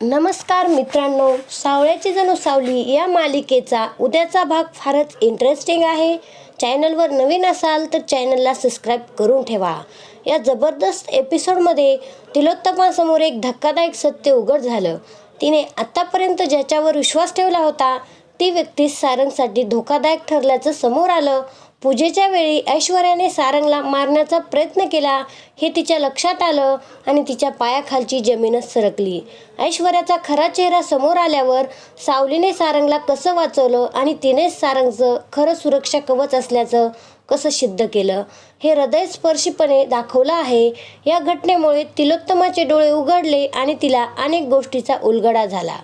नमस्कार मित्रांनो सावळ्याची जणू सावली या मालिकेचा उद्याचा भाग फारच इंटरेस्टिंग आहे. चॅनलवर नवीन असाल तर चॅनलला सबस्क्राईब करून ठेवा. या जबरदस्त एपिसोडमध्ये तिलोत्तमासमोर एक धक्कादायक सत्य उघड झालं. तिने आत्तापर्यंत ज्याच्यावर विश्वास ठेवला होता ती व्यक्ती सारंगसाठी धोकादायक ठरल्याचं समोर आलं. पूजेच्या वेळी ऐश्वर्याने सारंगला मारण्याचा प्रयत्न केला. हे तिच्या लक्षात आलं आणि तिच्या पायाखालची जमीनच सरकली. ऐश्वर्याचा खरा चेहरा समोर आल्यावर सावलीने सारंगला कसं वाचवलं आणि तिनेच सारंगचं खरं सुरक्षा कवच असल्याचं कसं सिद्ध केलं? हे हृदयस्पर्शीपणे दाखवलं आहे. या घटनेमुळे तिलोत्तमाचे डोळे उघडले आणि तिला अनेक गोष्टीचा उलगडा झाला.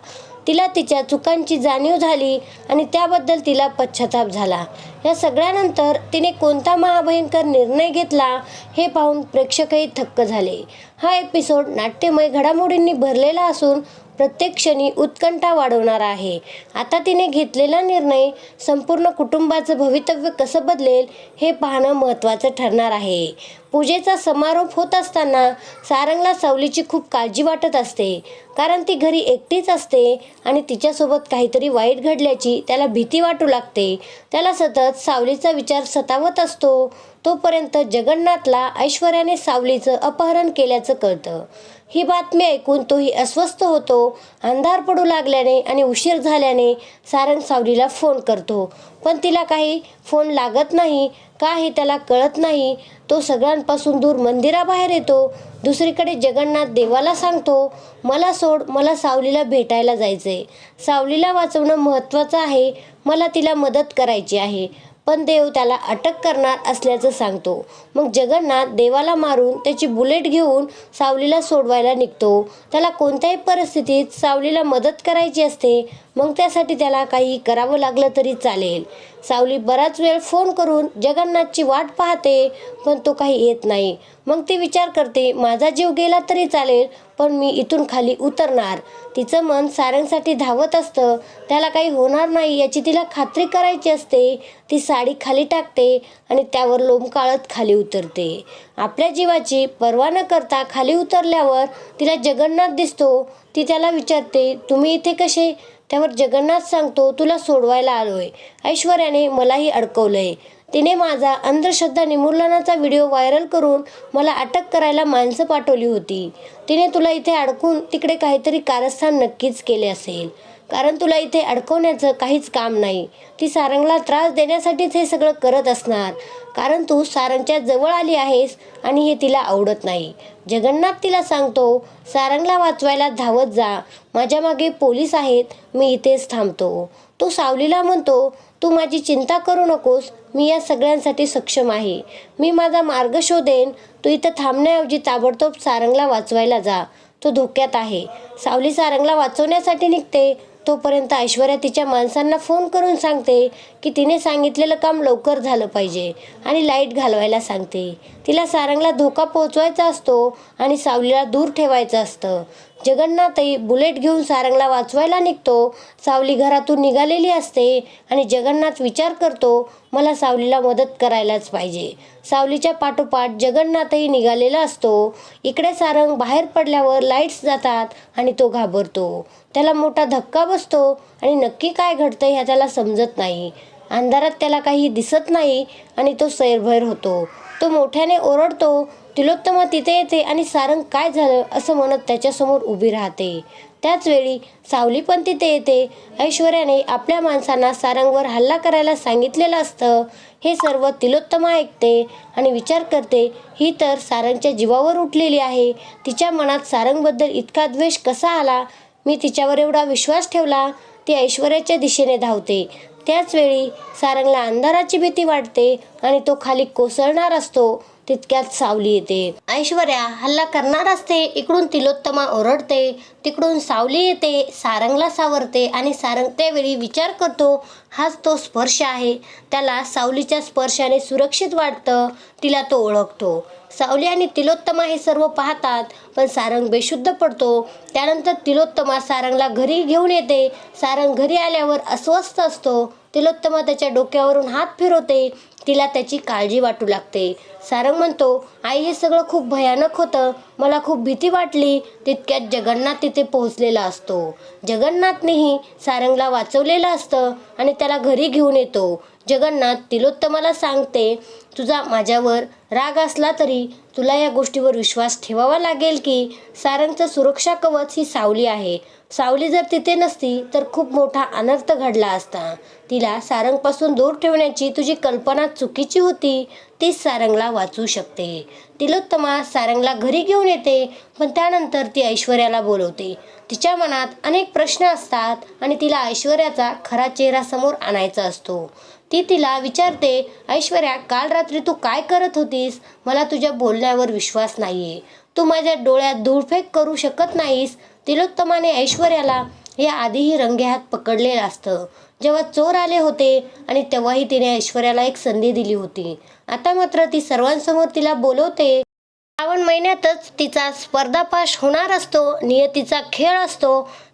तिला तिच्या चुकांची जाणीव झाली आणि त्याबद्दल तिला पश्चाताप झाला. या सगळ्यानंतर तिने कोणता महाभयंकर निर्णय घेतला हे पाहून प्रेक्षकही थक्क झाले. हा एपिसोड नाट्यमय घडामोडींनी भरलेला असून प्रत्येक क्षणी उत्कंठा वाढवणार आहे. आता तिने घेतलेला निर्णय संपूर्ण कुटुंबाचं भवितव्य कसं बदलेल हे पाहणं महत्त्वाचं ठरणार आहे. पूजेचा समारोप होत असताना सारंगला सावलीची खूप काळजी वाटत असते. कारण ती घरी एकटीच असते आणि तिच्यासोबत काहीतरी वाईट घडल्याची त्याला भीती वाटू लागते. त्याला सतत सावलीचा विचार सतावत असतो. तोपर्यंत जगन्नाथला ऐश्वर्याने सावलीचं अपहरण केल्याचं कळतं. ही बातमी ऐकून तोही अस्वस्थ होतो. अंधार पडू लागल्याने आणि उशीर झाल्याने सारंग सावलीला फोन करतो. पण तिला काही फोन लागत नाही का हे त्याला कळत नाही. तो सगळ्यांपासून दूर मंदिराबाहेर येतो. दुसरीकडे जगन्नाथ देवाला सांगतो मला सोड मला सावलीला भेटायला जायचंय. सावलीला वाचवणं महत्त्वाचं आहे. मला तिला मदत करायची आहे. पण देव त्याला अटक करणार असल्याचं सांगतो. मग जगन्नाथ देवाला मारून त्याची बुलेट घेऊन सावलीला सोडवायला निघतो. त्याला कोणत्याही परिस्थितीत सावलीला मदत करायची असते मग त्यासाठी त्याला काही करावं लागलं तरी चालेल. सावली बराच वेळ फोन करून जगन्नाथची वाट पाहते पण तो काही येत नाही. मग ती विचार करते माझा जीव गेला तरी चालेल पण मी इथून खाली उतरणार. तिचं मन सारंगसाठी धावत असतं. त्याला काही होणार नाही याची तिला खात्री करायची असते. ती साडी खाली टाकते आणि त्यावर लोंबकाळत खाली उतरते. आपल्या जीवाची पर्वा न करता खाली उतरल्यावर तिला जगन्नाथ दिसतो. ती त्याला विचारते तुम्ही इथे कसे त्यावर जगन्नाथ सांगतो तुला सोडवायला आलोय. ऐश्वर्याने मलाही अडकवलंय. तिने माझा अंधश्रद्धा निर्मूलनाचा व्हिडिओ व्हायरल करून मला अटक करायला माणसं पाठवली होती. तिने तुला इथे अडकून तिकडे काहीतरी कारस्थान नक्कीच केले असेल. कारण तुला इथे अडकवण्याचं काहीच काम नाही. ती सारंगला त्रास देण्यासाठीच हे सगळं करत असणार. कारण तू सारंगच्या जवळ आली आहेस आणि हे तिला आवडत नाही. जगन्नाथ तिला सांगतो सारंगला वाचवायला धावत जा. माझ्या मागे पोलीस आहेत. मी इथेच थांबतो. तो सावलीला म्हणतो तू माझी चिंता करू नकोस. मी या सगळ्यांसाठी सक्षम आहे. मी माझा मार्ग शोधेन. तू इथं थांबण्याऐवजी ताबडतोब सारंगला वाचवायला जा. तो धोक्यात आहे. सावली सारंगला वाचवण्यासाठी निघते. तोपर्यंत ऐश्वर्या तिच्या माणसांना फोन करून सांगते की तिने सांगितलेलं काम लवकर झालं पाहिजे आणि लाइट घालवायला सांगते. तिला सारंगला धोका पोहोचवायचा असतो आणि सावलीला दूर ठेवायचं असतं. जगन्नाथही बुलेट घेऊन सारंगला वाचवायला निघतो. सावली घरातून निघालेली असते आणि जगन्नाथ विचार करतो मला सावलीला मदत करायलाच पाहिजे. सावलीच्या पाठोपाठ जगन्नाथही निघालेला असतो. इकडे सारंग बाहेर पडल्यावर लाईट्स जातात आणि तो घाबरतो. त्याला मोठा धक्का बसतो आणि नक्की काय घडतं ह्या त्याला समजत नाही. अंधारात त्याला काही दिसत नाही आणि तो सैरभैर होतो. तो मोठ्याने ओरडतो तिलोत्तमा तिथे येते आणि सारंग काय झालं असं म्हणत त्याच्यासमोर उभी राहते. त्याचवेळी सावली पण तिथे येते. ऐश्वर्याने आपल्या माणसांना सारंगवर हल्ला करायला सांगितलेलं असतं. हे सर्व तिलोत्तमा ऐकते आणि विचार करते ही तर सारंगच्या जीवावर उठलेली आहे. तिच्या मनात सारंगबद्दल इतका द्वेष कसा आला? मी तिच्यावर एवढा विश्वास ठेवला? ती ऐश्वर्याच्या दिशेने धावते. त्याचवेळी सारंगला अंधाराची भीती वाटते आणि तो खाली कोसळणार असतो. तितक्यात सावली येते. ऐश्वर्या हल्ला करणार असते. इकडून तिलोत्तमा ओरडते. तिकडून सावली येते. सारंगला सावरते आणि सारंग त्यावेळी विचार करतो हाच तो स्पर्श आहे. त्याला सावलीच्या स्पर्शाने सुरक्षित वाटतं. तिला तो ओळखतो. सावली आणि तिलोत्तमा हे सर्व पाहतात पण सारंग बेशुद्ध पडतो. त्यानंतर तिलोत्तमा सारंगला घरी घेऊन येते. सारंग घरी आल्यावर अस्वस्थ असतो. तिलोत्तमा त्याच्या डोक्यावरून हात फिरवते. तिला त्याची काळजी वाटू लागते. सारंग म्हणतो आई हे सगळं खूप भयानक होतं. मला खूप भीती वाटली. तितक्यात जगन्नाथ तिथे पोहोचलेला असतो. जगन्नाथनेही सारंगला वाचवलेलं असतं आणि त्याला घरी घेऊन येतो. जगन्नाथ तिलोत्तमाला सांगते तुझा माझ्यावर राग असला तरी तुला या गोष्टीवर विश्वास ठेवावा लागेल की सारंगचं सुरक्षा कवच ही सावली आहे. सावली जर तिथे नसती तर खूप मोठा अनर्थ घडला असता. तिला सारंगपासून दूर ठेवण्याची तुझी कल्पना चुकीची होती तीच सारंगला वाचू शकते. तिलोत्तमा सारंगला घरी घेऊन येते पण त्यानंतर ती ऐश्वर्याला बोलवते. तिच्या मनात अनेक प्रश्न असतात आणि तिला ऐश्वर्याचा खरा चेहरा समोर आणायचा असतो. ती तिला विचारते ऐश्वर्या काल रात्री तू काय करत होतीस? मला तुझ्या बोलण्यावर विश्वास नाहीये. तू माझ्या डोळ्यात धूळफेक करू शकत नाहीस. तिलोत्तमाने ऐश्वर्याला हे आधीही रंगेहात पकडलेलं असतं. जेव्हा चोर आले होते आणि तेव्हाही तिने ऐश्वर्याला एक संधी दिली होती. आता मात्र ती सर्वांसमोर तिला बोलवते श्रावण महिन्यातच तिचा स्पर्धापाश होणार असतो नियतीचा खेळ असतो.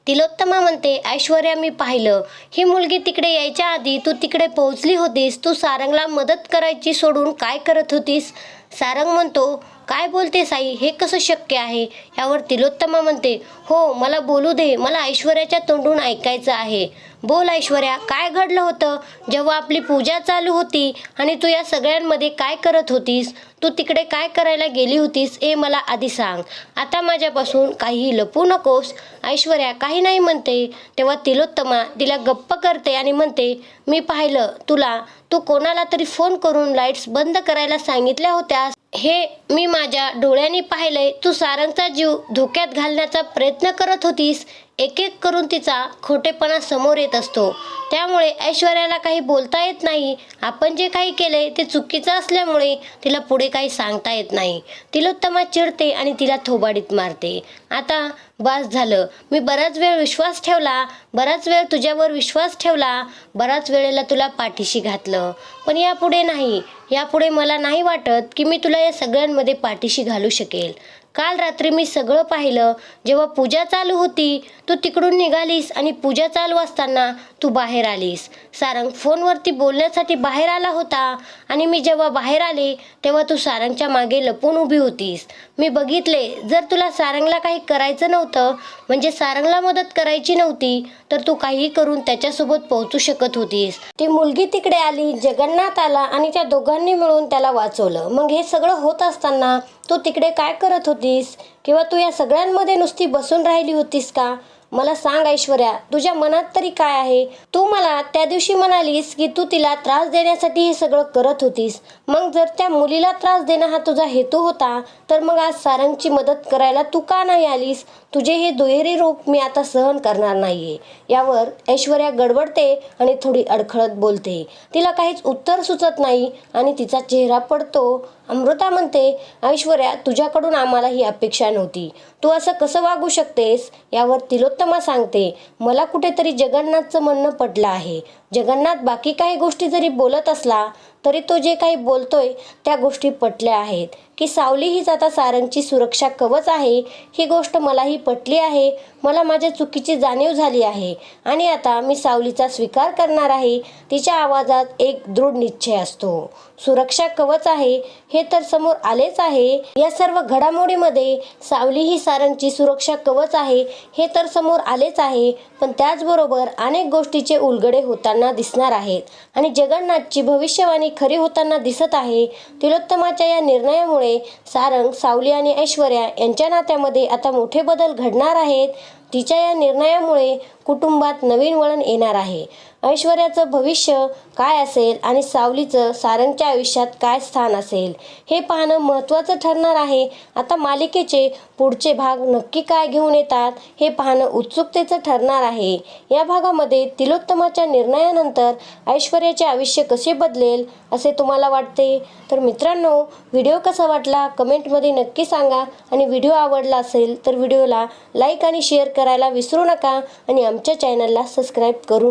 तिलोत्तमा म्हणते ऐश्वर्या मी पाहिलं. ही मुलगी तिकडे यायच्या आधी तू तिकडे पोहोचली होतीस. तू सारंगला मदत करायची सोडून काय करत होतीस? सारंग म्हणतो काय बोलते साई? हे कसं शक्य आहे? यावर तिलोत्तमा म्हणते हो मला बोलू दे. मला ऐश्वर्याच्या तोंडून ऐकायचं आहे. बोल ऐश्वर्या काय घडलं होतं? जेव्हा आपली पूजा चालू होती आणि तू या सगळ्यांमध्ये काय करत होतीस? तू तिकडे काय करायला गेली होतीस हे मला आधी सांग. आता माझ्यापासून काहीही लपू नकोस. ऐश्वर्या काही नाही म्हणते. तेव्हा तिलोत्तमा तिला गप्प करते आणि म्हणते मी पाहिलं तुला. तू कोणाला तरी फोन करून लाईट्स बंद करायला सांगितल्या होत्या हे मी माझ्या डोळ्यांनी पाहिलंय. तू सारंगचा जीव धोक्यात घालण्याचा प्रयत्न करत होतीस. एक एक करून तिचा खोटेपणा समोर येत असतो. त्यामुळे ऐश्वर्याला काही बोलता येत नाही. आपण जे काही केले ते चुकीचं असल्यामुळे तिला पुढे काही सांगता येत नाही. तिलोत्तमा चिडते आणि तिला थोबाडीत मारते. आता बास झालं. मी बराच वेळ विश्वास ठेवला. बराच वेळ तुझ्यावर विश्वास ठेवला. बराच वेळेला तुला पाठीशी घातलं. पण यापुढे नाही. यापुढे मला नाही वाटत की मी तुला या सगळ्यांमध्ये पाठीशी घालू शकेल. काल रात्री मी सगळं पाहिलं. जेव्हा पूजा चालू होती तू तिकडून निघालीस आणि पूजा चालू असताना तू बाहेर आलीस. सारंग फोनवरती बोलण्यासाठी बाहेर आला होता आणि मी जेव्हा बाहेर आले तेव्हा तू सारंगच्या मागे लपून उभी होतीस. मी बघितले जर तुला सारंगला काही करायचं नव्हतं म्हणजे सारंगला मदत करायची नव्हती तर तू काहीही करून त्याच्यासोबत पोहोचू शकत होतीस. ती मुलगी तिकडे आली जगन्नाथ आला आणि त्या दोघांनी मिळून त्याला वाचवलं. मग हे सगळं होत असताना तू तिकडे काय करत होतीस? किंवा तू या सगळ्यांमध्ये नुसती बसून राहिली होतीस का? मला सांग ऐश्वर्या तुझ्या मनात तरी काय आहे? तू मला त्या दिवशी म्हणालीस की तू तिला त्रास देण्यासाठी हे सगळं करत होतीस. मग जर त्या मुलीला त्रास देणं हा तुझा हेतू होता तर मग आज सारंगची मदत करायला तू का नाही आलीस? तुझे हे दुहेरी रोग मी आता सहन करणार नाहीये. यावर ऐश्वर्या गडबडते आणि थोडी अडखळत बोलते. तिला काहीच उत्तर सुचत नाही आणि तिचा चेहरा पडतो. अमृता म्हणते ऐश्वर्या तुझ्याकडून आम्हाला ही अपेक्षा नव्हती. तू असं कसं वागू शकतेस? यावर तिलोत्तमा सांगते मला कुठेतरी जगन्नाथचं म्हणणं पडलं आहे. जगन्नाथ बाकी काही गोष्टी जरी बोलत असला तरी तो जे काही बोलतोय त्या गोष्टी पटल्या आहेत. की सावली हीच आता सारंगची सुरक्षा कवच आहे ही गोष्ट मलाही पटली आहे. मला माझ्या चुकीची जाणीव झाली आहे. आणि आता मी सावलीचा स्वीकार करणार आहे. तिच्या आवाजात एक दृढ निश्चय असतो. सुरक्षा कवच आहे हे तर समोर आलेच आहे. या सर्व घडामोडीमध्ये सावली ही सारंगची सुरक्षा कवच आहे हे तर समोर आलेच आहे पण त्याचबरोबर अनेक गोष्टीचे उलगडे होताना दिसणार आहेत. आणि जगन्नाथची भविष्यवाणी खरी होताना दिसत आहे. तिलोत्तमाच्या या निर्णयामुळे सारंग सावली आणि ऐश्वर्या यांच्या नात्यामध्ये आता मोठे बदल घडणार आहेत. तिच्या या निर्णयामुळे कुटुंबात नवीन वळण येणार आहे. ऐश्वर्याचं भविष्य काय असेल आणि सावलीचं सारंगच्या आयुष्यात काय स्थान असेल हे पाहणं महत्त्वाचं ठरणार आहे. आता मालिकेचे पुढचे भाग नक्की काय घेऊन येतात हे पाहणं उत्सुकतेचं ठरणार आहे. या भागामध्ये तिलोत्तमाच्या निर्णयानंतर ऐश्वर्याचे आयुष्य कसे बदलेल असे तुम्हाला वाटते? तर मित्रांनो व्हिडिओ कसा वाटला कमेंटमध्ये नक्की सांगा आणि व्हिडिओ आवडला असेल तर व्हिडिओला लाईक आणि शेअर करायला विसरू नका आणि आमच्या चॅनलला सबस्क्राईब करून